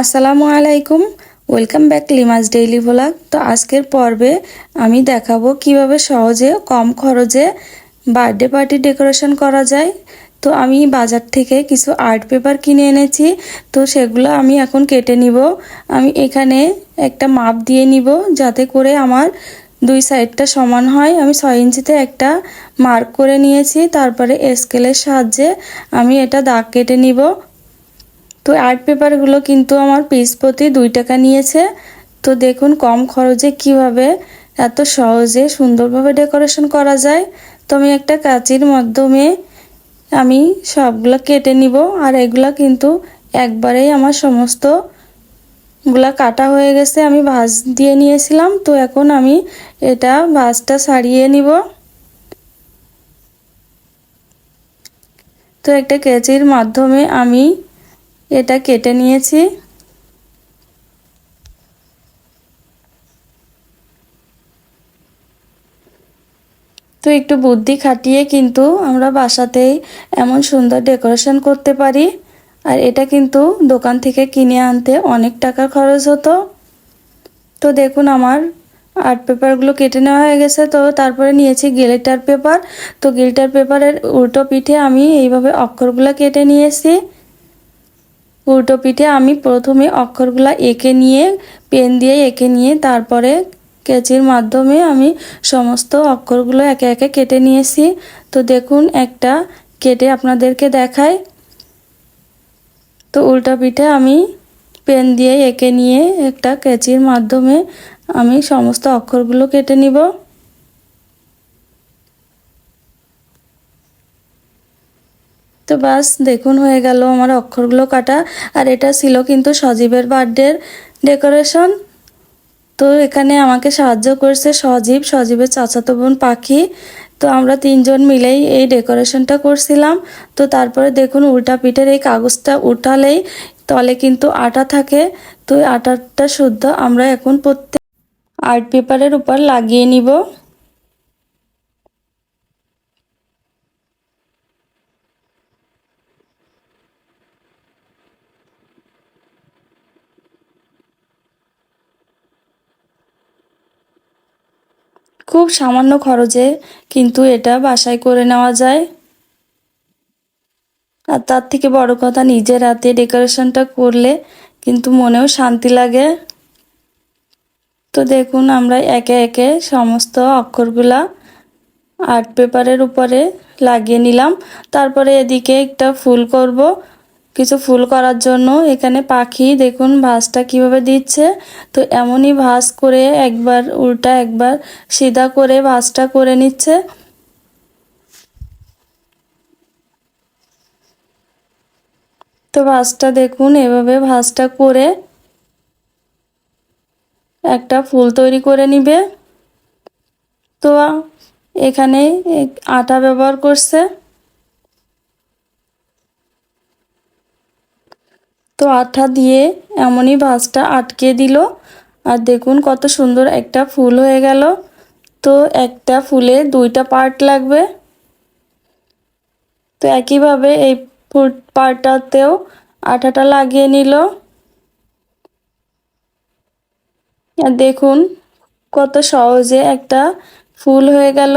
আসসালামু আলাইকুম। Welcome back Lima's daily vlog তো আজকের পর্বে আমি দেখাবো কীভাবে সহজে, কম খরচে বার্থডে পার্টি ডেকোরেশন করা যায়। তো আমি বাজার থেকে কিছু আর্ট পেপার কিনে এনেছি। তো সেগুলো আমি এখন কেটে নিব। আমি এখানে একটা মাপ দিয়ে নিব যাতে করে আমার দুই সাইডটা সমান হয়। আমি ছয় ইঞ্চিতে একটা মার্ক করে নিয়েছি। তারপরে স্কেলের সাহায্যে আমি এটা দাগ কেটে নিব। তো আর্ট পেপারগুলো কিন্তু আমার পিস প্রতি দুই টাকা নিয়েছে। তো দেখুন কম খরচে কীভাবে এত সহজে সুন্দরভাবে ডেকোরেশন করা যায়। তো আমি একটা কাঁচির মাধ্যমে আমি সবগুলো কেটে নিব আর এগুলো কিন্তু একবারেই আমার সমস্তগুলা কাটা হয়ে গেছে, আমি ভাজ দিয়ে নিয়েছিলাম। তো এখন আমি এটা ভাজটা সারিয়ে নিব। তো একটা কেচির মাধ্যমে আমি এটা কেটে নিয়েছি। তো একটু বুদ্ধি খাটিয়ে কিন্তু আমরা বাসাতেই এমন সুন্দর ডেকোরেশন করতে পারি। আর এটা কিন্তু দোকান থেকে কিনে আনতে অনেক টাকা খরচ হতো। তো দেখুন আমার আর্ট পেপারগুলো কেটে নেওয়া হয়ে গেছে। তো তারপরে নিয়েছি গিলিটার পেপার। তো গিলিটার পেপারের উল্টো পিঠে আমি এইভাবে অক্ষরগুলো কেটে নিয়েছি। উল্টো পিঠে আমি প্রথমে অক্ষরগুলো এঁকে নিয়ে, পেন দিয়ে এঁকে নিয়ে, তারপরে কেচির মাধ্যমে আমি সমস্ত অক্ষরগুলো একে একে কেটে নিয়েছি। তো দেখুন, একটা কেটে আপনাদেরকে দেখায় তো উল্টা পিঠে আমি পেন দিয়ে এঁকে নিয়ে একটা কেচির মাধ্যমে আমি সমস্ত অক্ষরগুলো কেটে নিব। তো বাস দেখুন হয়ে গেল আমার অক্ষরগুলো কাটা। আর এটা ছিল কিন্তু সজীবের বার্থডের ডেকোরেশন তো এখানে আমাকে সাহায্য করছে সজীব, সজীবের চাচাতো বোন পাখি। তো আমরা তিনজন মিলেই এই ডেকোরেশনটা করছিলাম। তো তারপরে দেখুন উল্টা পিঠের এই কাগজটা উঠালেই তলে কিন্তু আটা থাকে। তো আটাটা শুদ্ধ আমরা এখন প্রত্যেক আর্ট পেপারের উপর লাগিয়ে নিব। খুব সামান্য খরচে কিন্তু এটা বাসায় করে নেওয়া যায়। আর তার থেকে বড় কথা নিজের হাতে ডেকোরেশনটা করলে কিন্তু মনেও শান্তি লাগে। তো দেখুন আমরা একে একে সমস্ত অক্ষরগুলা আর্ট পেপারের উপরে লাগিয়ে নিলাম। তারপরে এদিকে একটা ফুল করব। কিছু ফুল করার জন্য। এখানে পাখি, দেখুন ভাঁজটা কীভাবে দিচ্ছে। তো এমনই ভাঁজ করে একবার, উল্টা একবার সিধা করে ভাঁজটা করে নিচ্ছে। তো ভাঁজটা দেখুন, এভাবে ভাঁজটা করে একটা ফুল তৈরি করে নিবে। তো এখানে আটা ব্যবহার করছে। তো আঠা দিয়ে এমনই ভাঁজটা আটকে দিল। আর দেখুন কত সুন্দর একটা ফুল হয়ে গেল। তো একটা ফুলে দুইটা পার্ট লাগবে। তো একইভাবে এই ফুল পার্টটাতেও আঠাটা লাগিয়ে নিল। আর দেখুন কত সহজে একটা ফুল হয়ে গেল।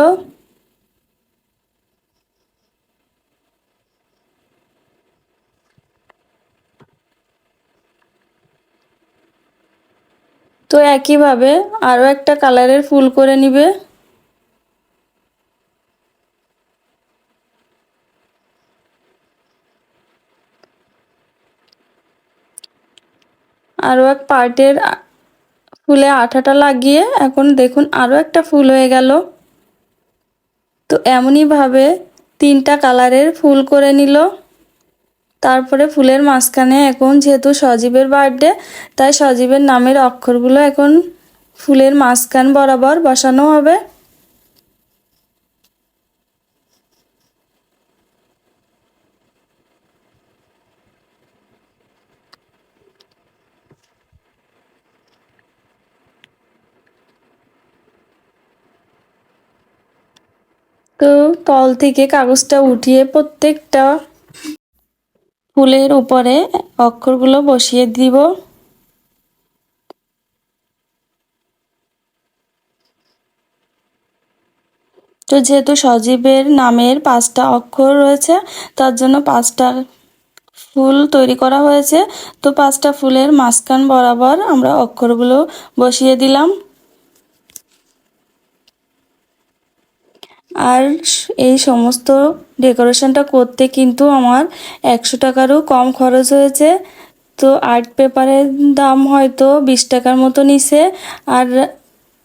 তো একইভাবে আরও একটা কালারের ফুল করে নিবে। আরও এক পার্টের ফুলে আঠাটা লাগিয়ে এখন দেখুন আরও একটা ফুল হয়ে গেল। তো এমনইভাবে তিনটা কালারের ফুল করে নিল। তারপরে ফুলের মাঝখানে এখন যেহেতু সজীবের বার্থডে তাই সজীবের নামের অক্ষরগুলো এখন ফুলের মাঝখান বরাবর বসানো হবে। তো তল থেকে কাগজটা উঠিয়ে প্রত্যেকটা ফুলের উপরে অক্ষরগুলো বসিয়ে দিব। তো যেহেতু সজীবের নামের পাঁচটা অক্ষর রয়েছে, তার জন্য পাঁচটা ফুল তৈরি করা হয়েছে। তো পাঁচটা ফুলের মাঝখান বরাবর আমরা অক্ষরগুলো বসিয়ে দিলাম। আর এই সমস্ত ডেকোরেশনটা করতে কিন্তু আমার একশো টাকারও কম খরচ হয়েছে। তো আর্ট পেপারের দাম হয়তো বিশ টাকার মতো নিছে। আর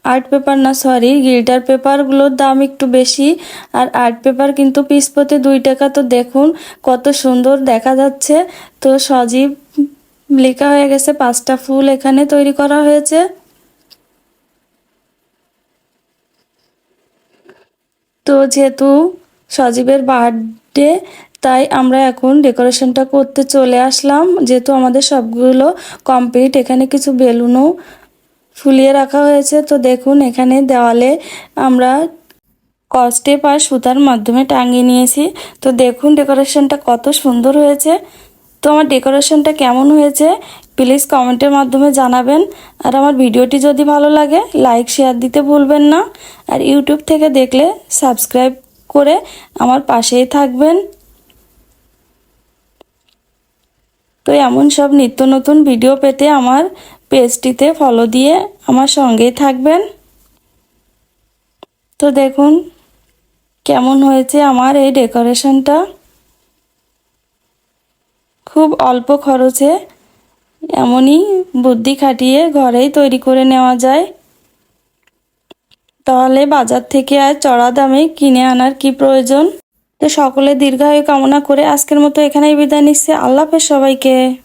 আর্ট পেপার না, সরি, গিল্টার পেপারগুলোর দাম একটু বেশি। আর আর্ট পেপার কিন্তু পিস প্রতি দুই টাকা। তো দেখুন কত সুন্দর দেখা যাচ্ছে। তো সজীব লেখা হয়ে গেছে, পাঁচটা ফুল এখানে তৈরি করা হয়েছে। তো যেহেতু সজীবের বার্থডে তাই আমরা এখন ডেকোরেশনটা করতে চলে আসলাম। যেহেতু আমাদের সবগুলো কমপ্লিট এখানে কিছু বেলুনও ফুলিয়ে রাখা হয়েছে। তো দেখুন, এখানে দেওয়ালে আমরা কস্টেপ আর সুতার মাধ্যমে টাঙিয়ে নিয়েছি। তো দেখুন ডেকোরেশনটা কত সুন্দর হয়েছে। তো আমার ডেকোরেশনটা কেমন হয়েছে? প্লিজ কমেন্টের মাধ্যমে জানাবেন। আর আমার ভিডিওটি যদি ভালো লাগে, লাইক, শেয়ার দিতে ভুলবেন না। আর ইউটিউব থেকে দেখলে সাবস্ক্রাইব করে আমার পাশেই থাকবেন। তো এমন সব নিত্য নতুন ভিডিও পেতে আমার পেজটিতে ফলো দিয়ে আমার সঙ্গেই থাকবেন। তো দেখুন, কেমন হয়েছে আমার এই ডেকোরেশনটা খুব অল্প খরচে এমনই বুদ্ধি খাটিয়ে ঘরেই তৈরি করে নেওয়া যায়। তাহলে বাজার থেকে আর চড়া দামে কিনে আনার কি প্রয়োজন? তো সকলে দীর্ঘায়ু কামনা করে আজকের মতো এখানেই বিদায় নিচ্ছে। আল্লাহ সবাইকে।